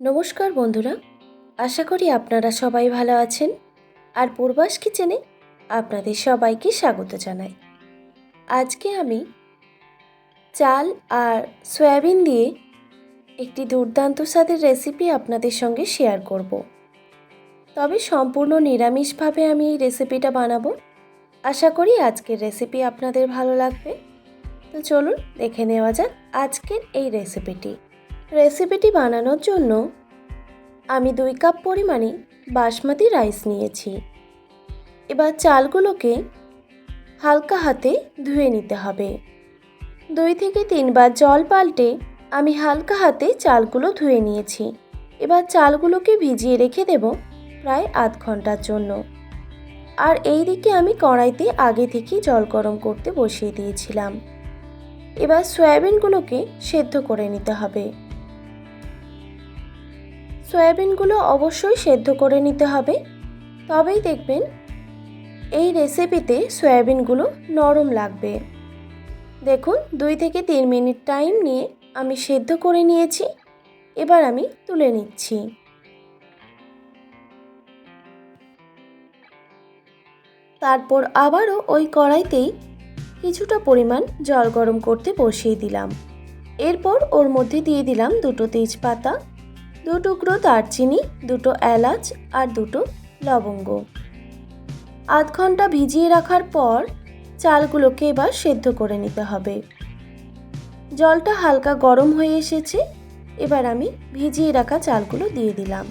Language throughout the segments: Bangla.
নমস্কার বন্ধুরা, আশা করি আপনারা সবাই ভালো আছেন আর পূর্বাস কিচেনে আপনাদের সবাইকে স্বাগত জানাই। আজকে আমি চাল আর সয়াবিন দিয়ে একটি দুর্দান্ত স্বাদের রেসিপি আপনাদের সঙ্গে শেয়ার করব। তবে সম্পূর্ণ নিরামিষভাবে আমি এই রেসিপিটা বানাবো। আশা করি আজকের রেসিপি আপনাদের ভালো লাগবে। তো চলুন দেখে নেওয়া যাক আজকের এই রেসিপিটি। রেসিপিটি বানানোর জন্য আমি দুই কাপ পরিমাণে বাসমতি রাইস নিয়েছি। এবার চালগুলোকে হালকা হাতে ধুয়ে নিতে হবে। দুই থেকে তিনবার জল পাল্টে আমি হালকা হাতে চালগুলো ধুয়ে নিয়েছি। এবার চালগুলোকে ভিজিয়ে রেখে দেব প্রায় আধ ঘণ্টার জন্য। আর এই দিকে আমি কড়াইতে আগে থেকে জল গরম করতে বসিয়ে দিয়েছিলাম। এবার সয়াবিনগুলোকে সেদ্ধ করে নিতে হবে। সয়াবিনগুলো অবশ্যই সেদ্ধ করে নিতে হবে। তবেই দেখবেন এই রেসিপিতে সয়াবিনগুলো নরম লাগবে। দেখুন, দুই থেকে তিন মিনিট টাইম নিয়ে আমি সেদ্ধ করে নিয়েছি। এবার আমি তুলে নিচ্ছি। তারপর আবারও ওই কড়াইতেই কিছুটা পরিমাণ জল গরম করতে বসিয়ে দিলাম। এরপর ওর মধ্যে দিয়ে দিলাম দুটো তেজপাতা। দু টুকরো দারচিনি, দুটো এলাচ আর দুটো লবঙ্গ। আধ ঘণ্টা ভিজিয়ে রাখার পর চালগুলোকে এবার সেদ্ধ করে নিতে হবে। জলটা হালকা গরম হয়ে এসেছে, এবার আমি ভিজিয়ে রাখা চালগুলো দিয়ে দিলাম।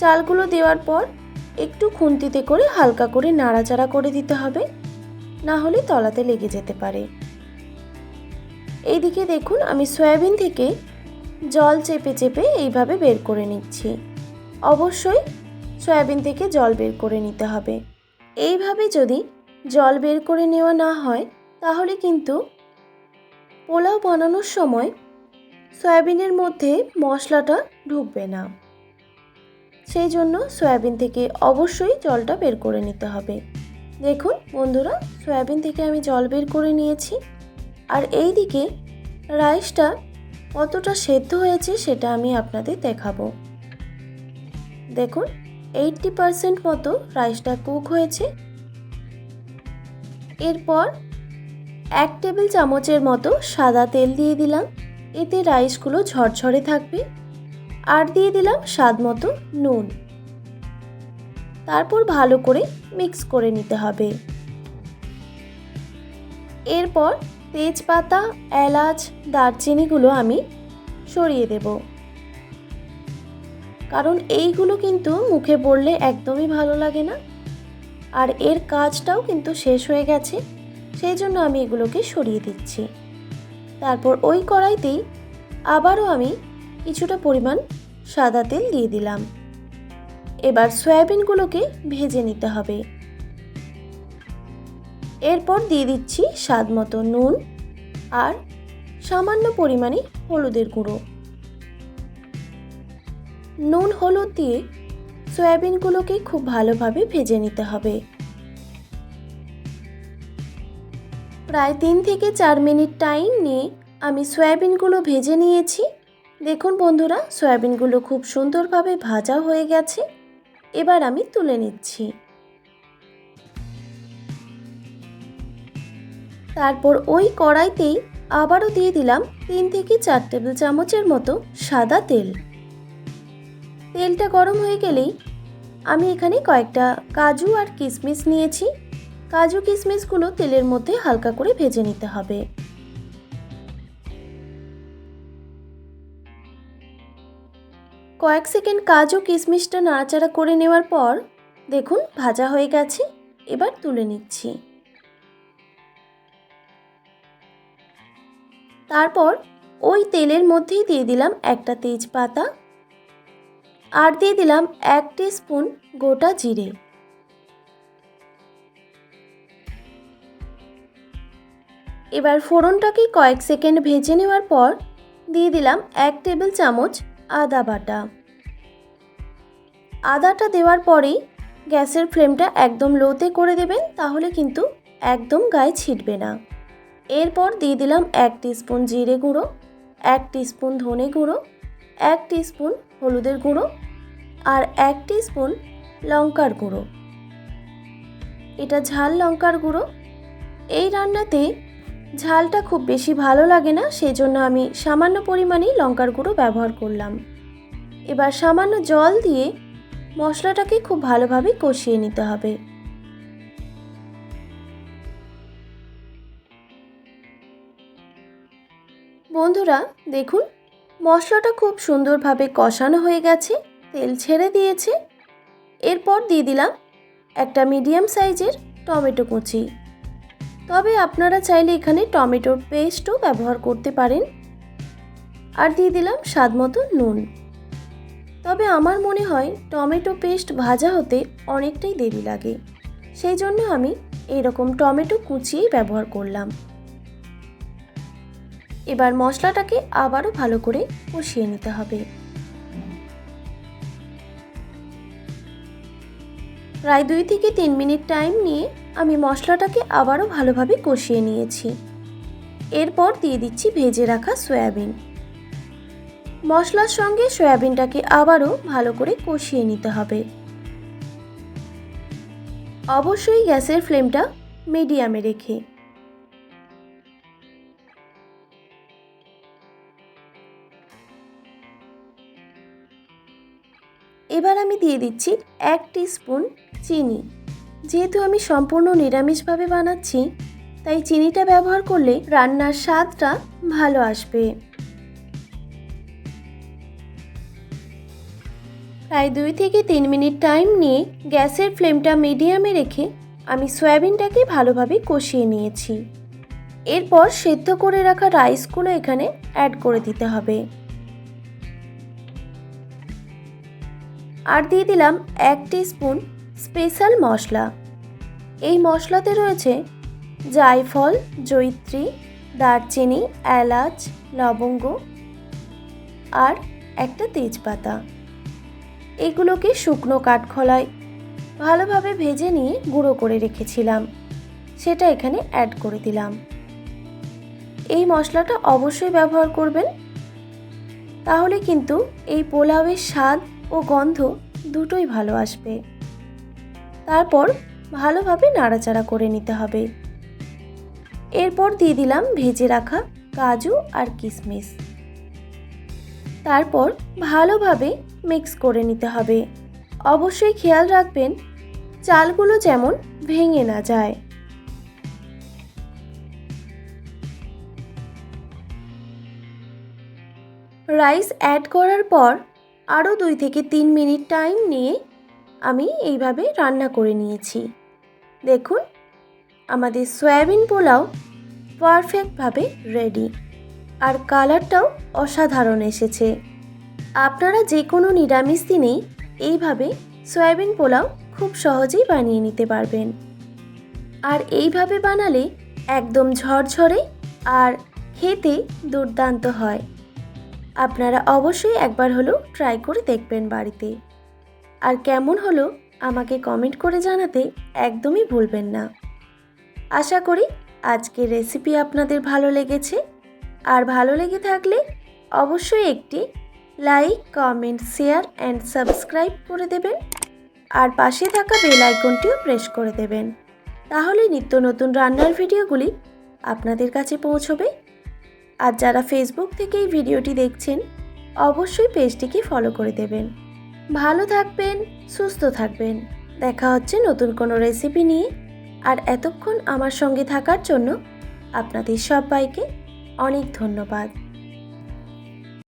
চালগুলো দেওয়ার পর একটু খুন্তিতে করে হালকা করে নাড়াচাড়া করে দিতে হবে, না হলে তলাতে লেগে যেতে পারে। এইদিকে দেখুন, আমি সয়াবিন থেকে জল চেপে চেপে এইভাবে বের করে নিচ্ছি। অবশ্যই সয়াবিন থেকে জল বের করে নিতে হবে। এইভাবে যদি জল বের করে নেওয়া না হয়, তাহলে কিন্তু পোলাও বানানোর সময় সয়াবিনের মধ্যে মশলাটা ঢুকবে না। সেই জন্য সয়াবিন থেকে অবশ্যই জলটা বের করে নিতে হবে। দেখুন বন্ধুরা, সয়াবিন থেকে আমি জল বের করে নিয়েছি। আর এই দিকে রাইসটা কতটা সেদ্ধ হয়েছে সেটা আমি আপনাদের দেখাবো। দেখুন এইটটি পারসেন্ট মতো রাইসটা কুক হয়েছে। এরপর এক টেবিল চামচের মতো সাদা তেল দিয়ে দিলাম। এতে রাইসগুলো ঝরঝরে থাকবে। আর দিয়ে দিলাম স্বাদ মতো নুন। তারপর ভালো করে মিক্স করে নিতে হবে। এরপর তেজপাতা, এলাচ, দারচিনিগুলো আমি সরিয়ে দেব। কারণ এইগুলো কিন্তু মুখে পড়লে একদমই ভালো লাগে না। আর এর কাজটাও কিন্তু শেষ হয়ে গেছে, সেই জন্য আমি এগুলোকে সরিয়ে দিচ্ছি। তারপর ওই কড়াইতেই আবারও আমি কিছুটা পরিমাণ সাদা তেল দিয়ে দিলাম। এবার সয়াবিনগুলোকে ভেজে নিতে হবে। এরপর দিয়ে দিচ্ছি স্বাদ মতো নুন আর সামান্য পরিমাণে হলুদের গুঁড়ো। নুন হলুদ দিয়ে সয়াবিনগুলোকে খুব ভালোভাবে ভেজে নিতে হবে। প্রায় তিন থেকে চার মিনিট টাইম নিয়ে আমি সয়াবিনগুলো ভেজে নিয়েছি। দেখুন বন্ধুরা, সয়াবিনগুলো খুব সুন্দরভাবে ভাজা হয়ে গেছে। এবার আমি তুলে নিচ্ছি। তারপর ওই কড়াইতেই আবারও দিয়ে দিলাম তিন থেকে চার টেবিল চামচের মতো সাদা তেল। তেলটা গরম হয়ে গেলেই আমি এখানে কয়েকটা কাজু আর কিশমিশ নিয়েছি। কাজু কিশমিশগুলো তেলের মধ্যে হালকা করে ভেজে নিতে হবে। কয়েক সেকেন্ড কাজু কিশমিশটা নাড়াচাড়া করে নেওয়ার পর দেখুন ভাজা হয়ে গেছে। এবার তুলে নিচ্ছি। তারপর ওই তেলের মধ্যেই দিয়ে দিলাম একটা তেজপাতা আর দিয়ে দিলাম এক স্পুন গোটা জিরে। এবার ফোড়নটাকে কয়েক সেকেন্ড ভেজে নেওয়ার পর দিয়ে দিলাম এক টেবিল চামচ আদা বাটা। আদাটা দেওয়ার পরেই গ্যাসের ফ্লেমটা একদম লোতে করে দেবেন, তাহলে কিন্তু একদম গায়ে ছিটবে না। এরপর দিয়ে দিলাম এক স্পুন জিরে গুঁড়ো, এক স্পুন ধনে গুঁড়ো, এক স্পুন হলুদের গুঁড়ো আর এক স্পুন লঙ্কার গুঁড়ো। এটা ঝাল লঙ্কার গুঁড়ো। এই রান্নাতে ঝালটা খুব বেশি ভালো লাগে না সেই জন্য আমি সামান্য পরিমাণেই লঙ্কার গুঁড়ো ব্যবহার করলাম। এবার সামান্য জল দিয়ে মশলাটাকে খুব ভালোভাবে কষিয়ে নিতে হবে। বন্ধুরা, দেখুন, মশলাটা খুব সুন্দরভাবে কষানো হয়ে গেছে, তেল ছেড়ে দিয়েছে। এরপর দিয়ে দিলাম একটা মিডিয়াম সাইজের টমেটো কুচি। তবে আপনারা চাইলে এখানে টমেটোর পেস্টও ব্যবহার করতে পারেন। আর দিয়ে দিলাম স্বাদ মতো নুন। তবে আমার মনে হয় টমেটো পেস্ট ভাজা হতে অনেকটাই দেরি লাগে। সেই জন্য আমি এরকম টমেটো কুচিয়েই ব্যবহার করলাম। এবার মশলাটাকে আবারও ভালো করে কষিয়ে নিতে হবে। প্রায় দুই থেকে তিন মিনিট টাইম নিয়ে আমি মশলাটাকে আবারও ভালোভাবে কষিয়ে নিয়েছি। এরপর দিয়ে দিচ্ছি ভেজে রাখা সয়াবিন। মশলার সঙ্গে সয়াবিনটাকে আবারও ভালো করে কষিয়ে নিতে হবে। অবশ্যই গ্যাসের ফ্লেমটা মিডিয়ামে রেখে এবার আমি দিয়ে দিচ্ছি এক স্পুন চিনি। যেহেতু আমি সম্পূর্ণ নিরামিষভাবে বানাচ্ছি, তাই চিনিটা ব্যবহার করলে রান্নার স্বাদটা ভালো আসবে। প্রায় দুই থেকে তিন মিনিট টাইম নিয়ে গ্যাসের ফ্লেমটা মিডিয়ামে রেখে আমি সয়াবিনটাকে ভালোভাবে কষিয়ে নিয়েছি। এরপর সেদ্ধ করে রাখা রাইসগুলো এখানে অ্যাড করে দিতে হবে। আর দিয়ে দিলাম এক স্পুন স্পেশাল মশলা। এই মশলাতে রয়েছে জায়ফল, জৈত্রী, দারচিনি, এলাচ, লবঙ্গ আর একটা তেজপাতা। এগুলোকে শুকনো কাঠখোলায় ভালোভাবে ভেজে নিয়ে গুঁড়ো করে রেখেছিলাম। সেটা এখানে অ্যাড করে দিলাম। এই মশলাটা অবশ্যই ব্যবহার করবেন। তাহলে কিন্তু এই পোলাওয়ের স্বাদ ও গন্ধ দুটোই ভালো আসবে। তারপর ভালোভাবে নাড়াচাড়া করে নিতে হবে। এরপর দিয়ে দিলাম ভেজে রাখা কাজু আর কিশমিশ। তারপর ভালোভাবে মিক্স করে নিতে হবে। অবশ্যই খেয়াল রাখবেন, চালগুলো যেমন ভেঙে না যায়। রাইস অ্যাড করার পর আরও দুই থেকে তিন মিনিট টাইম নিয়ে আমি এইভাবে রান্না করে নিয়েছি। দেখুন, আমাদের সয়াবিন পোলাও পারফেক্টভাবে রেডি আর কালারটাও অসাধারণ এসেছে। আপনারা যে কোনো নিরামিষ দিনেই এইভাবে সয়াবিন পোলাও খুব সহজেই বানিয়ে নিতে পারবেন। আর এইভাবে বানালে একদম ঝরঝরে আর খেতে দুর্দান্ত হয়। আপনারা অবশ্যই একবার হলেও ট্রাই করে দেখবেন বাড়িতে। আর কেমন হলো আমাকে কমেন্ট করে জানাতে একদমই ভুলবেন না। আশা করি আজকের রেসিপি আপনাদের ভালো লেগেছে। আর ভালো লেগে থাকলে অবশ্যই একটি like comment share and subscribe করে দেবেন। আর পাশে থাকা বেল আইকনটিও প্রেস করে দেবেন। তাহলে নিত্য নতুন রান্নার ভিডিওগুলি আপনাদের কাছে পৌঁছবে আর যারা ফেসবুক থেকে এই ভিডিওটি দেখছেন, অবশ্যই পেজটিকে ফলো করে দেবেন। ভালো থাকবেন, সুস্থ থাকবেন। দেখা হচ্ছে নতুন কোনো রেসিপি নিয়ে। আর এতক্ষণ আমার সঙ্গে থাকার জন্য আপনাদের সবাইকে অনেক ধন্যবাদ।